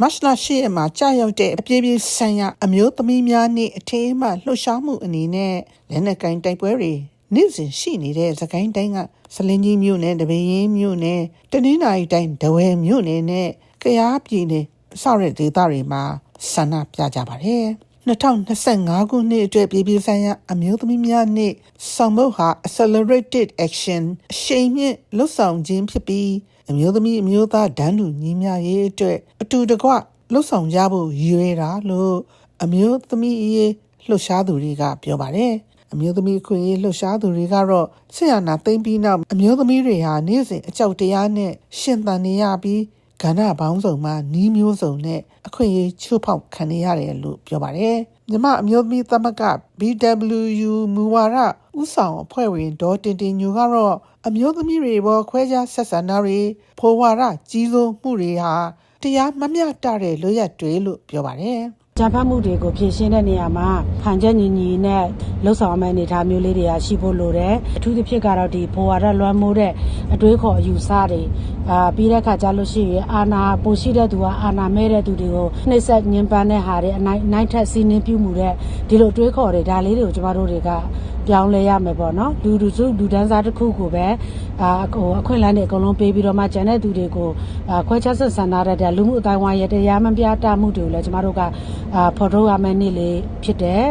မတ်လ10ရက်မှာကြာရောက်တဲ့အပြေးပြေးဆိုင်ရာအမျိုးသမီးများနေ့အထိမ်းအမှတ်လှုပ်ရှားမှုအနေနဲ့လက်နက်ကင်တိုက်ပွဲတွေနေ့စဉ်ရှိနေတဲ့သကိုင်းတိုင်းကစလင်းကြီးမြို့နယ်တပင်းရင်မြို့နယ်တနင်္သာရီတိုင်းဒဝဲမြို့နယ်နဲ့ကရားပြည်နယ်အစတဲ့ဒေသတွေမှာဆန္ဒပြကြပါတယ်2025ခုနှစ်အတွက်ပြည်ပြည်ဆိုင်ရာအမျိုးသမီးများနေ့ဆောင်မုတ်ဟာ accelerated action အရှိန်မြင့်လှုပ်ဆောင်ခြင်းဖြစ်ပြီး အမျိုးသမီးအမျိုးသားဒန်းတူညီမျှရေးအတွက်အတူတကွလှုပ်ဆောင်ကြဖို့ရည်ရွယ်တာလို့အမျိုးသမီးအရေးလှုပ်ရှားသူတွေကပြောပါတယ်အမျိုးသမီးအခွင့်အရေးလှုပ်ရှားသူတွေကတော့ဆရာနာသိမ့်ပြီးနောက်အမျိုးသမီးတွေဟာနေ့စဉ်အကြောက်တရားနဲ့ရှင်သန်နေရပြီးကဏ္ဍပေါင်းစုံမှာနီးမျိုးစုံနဲ့အခွင့်အရေးချိုးဖောက်ခံနေရတယ်လို့ပြောပါတယ်။ မြမအမျိုးသမီးသမဂ္ဂ BWU မူဝါဒဥဆောင်အဖွဲ့ဝင်ဒေါ်တင်တင်ညိုကတော့အမျိုးသမီးတွေဘောခွဲခြားဆက်ဆံတာတွေဖိုဝါဒကြီးစိုးမှုတွေဟာတရားမမျှတတဲ့လွရတွေလို့ပြောပါတယ်။ ကြံဖတ်မှုတွေကိုဖြည့်ရှင်းတဲ့နေရာမှာခံချက်ညီညီနဲ့လှုပ်ဆောင်မယ့်အနေအထားမျိုးလေးတွေကရှိဖို့လိုတယ်အထူးသဖြင့်ကတော့ဒီဘဝရလွမ်းမိုးတဲ့အတွေးခေါ်အယူဆတွေအာပြီးတဲ့ခါကျလို့ရှိရင်အာနာပိုရှိတဲ့သူကအာနာမဲတဲ့သူတွေကိုနှိမ့်ဆက်ညှဉ်းပန်းတဲ့ဟာတွေအနိုင်နိုင်ထက်စီးနှင်းပြုမှုတဲ့ဒီလိုတွေးခေါ်တွေဒါလေးတွေကိုကျမတို့တွေက ပြောင်းလဲရမယ်ပေါ့နော်လူလူစုလူဒန်းစားတစ်ခုကိုပဲအာဟိုအခွင့်အလမ်းတွေအကုန်လုံးပေးပြီးတော့မှကျန်တဲ့သူတွေကိုအာခွဲခြားဆက်ဆံထားတဲ့လူမှုအတိုင်းဝိုင်းရဲ့တရားမပြတာမှုတွေကိုလည်းကျမတို့ကအာဖော်ထုတ်ရမယ့်နေ့လေးဖြစ်တယ်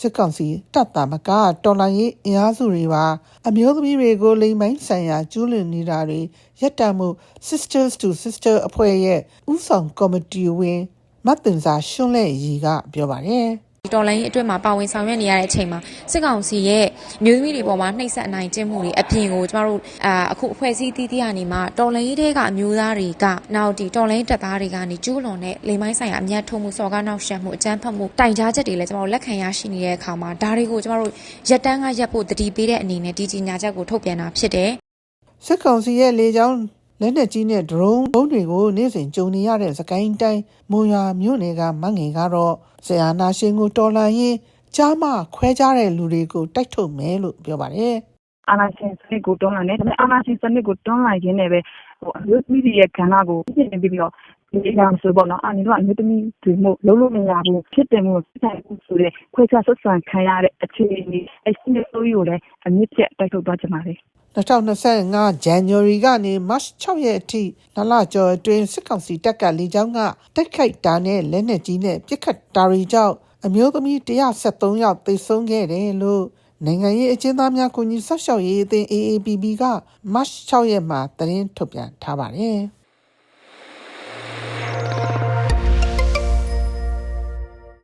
စစ်ကောင်စီတပ်သားမကတော်လိုင်းရေးအင်အားစုတွေပါအမျိုးသမီးတွေကိုလိမ်ပိုင်းဆိုင်ရာကျူးလွန်နေတာတွေရပ်တန့်မှု Sisters to Sister အဖွဲ့ရဲ့ဥဆောင်ကော်မတီဝင်မတ်တင်စာရှွန်းလက်ရီကပြောပါတယ်ဒီ တော်လိုင်းအတွက်မှာပါဝင်ဆောင်ရွက်နေရတဲ့အချိန်မှာစစ်ကောင်စီရဲ့မျိုးသမီးတွေပေါ်မှာနှိပ်စက်အနိုင်ကျင့်မှုတွေအပြင်ကိုကျမတို့အာအခုအဖွဲ့အစည်းတီးတီးကနေမှတော်လိုင်းရေးတဲကအမျိုးသားတွေကနောက်ဒီတော်လိုင်းတပ်သားတွေကနေကျူးလွန်တဲ့လိမ်မိုင်းဆိုင်ရာအမျက်ထုံမှုစော်ကားနောက်ရှက်မှုအကြမ်းဖက်မှုတိုင်ကြားချက်တွေလည်းကျမတို့လက်ခံရရှိနေတဲ့အခါမှာဒါတွေကိုကျမတို့ရက်တန်းကရက်ဖို့တတိပေးတဲ့အနေနဲ့ဒီကြီးညာချက်ကိုထုတ်ပြန်တာဖြစ်တယ်စစ်ကောင်စီရဲ့လေကြောင်း လက်နက်ကြီးနဲ့ drone ဘုံးတွေကိုနေ့စဉ်ကြုံနေရတဲ့စကိုင်းတိုင်းမွန်ရွာမြို့နယ်ကမငင်ကတော့ဆရာနာရှင်ကိုတော်လှန်ရင်ကြားမခွဲကြတဲ့လူတွေကိုတိုက်ထုတ်မယ်လို့ပြောပါတယ် အာနာရှင်စနစ်ကိုတွန်းလှန်တယ်ဒါပေမဲ့အာနာရှင်စနစ်ကိုတွန်းလှန်ရင်းနဲ့ပဲဟိုအမျိုးသမီးတွေရဲ့ကဏ္ဍကိုပြင်နေပြီးတော့ဒီအရာဆိုပေါ့နော်အာနေတော့အမျိုးသမီးတွေမို့လုံးလုံးမရဘူးဖြစ်တယ်မို့ဆိုင်ဘူးဆိုတဲ့ခွဲခြားဆက်ဆံခံရတဲ့အခြေအနေအရှိနေဆိုးကိုလည်းအမြင့်ပြတ်တိုက်ထုတ်သွားကြပါလေ2025 January ကနေ March 6ရက်အထိနလကျော်အတွင်းစစ်ကောင်စီတပ်ကလေကြောင်းကတိုက်ခိုက်တာနဲ့လက်နက်ကြီးနဲ့ပစ်ခတ်တာတွေကြောင့်အမျိုးသမီး173ယောက်သေဆုံးခဲ့တယ်လို့ နိုင်ငံရေးအကျဉ်းသားများကူညီဆောက်ရှောက်ရေးအသင်း AAPP က March 6ရက်မှာသတင်းထုတ်ပြန်ထားပါတယ်။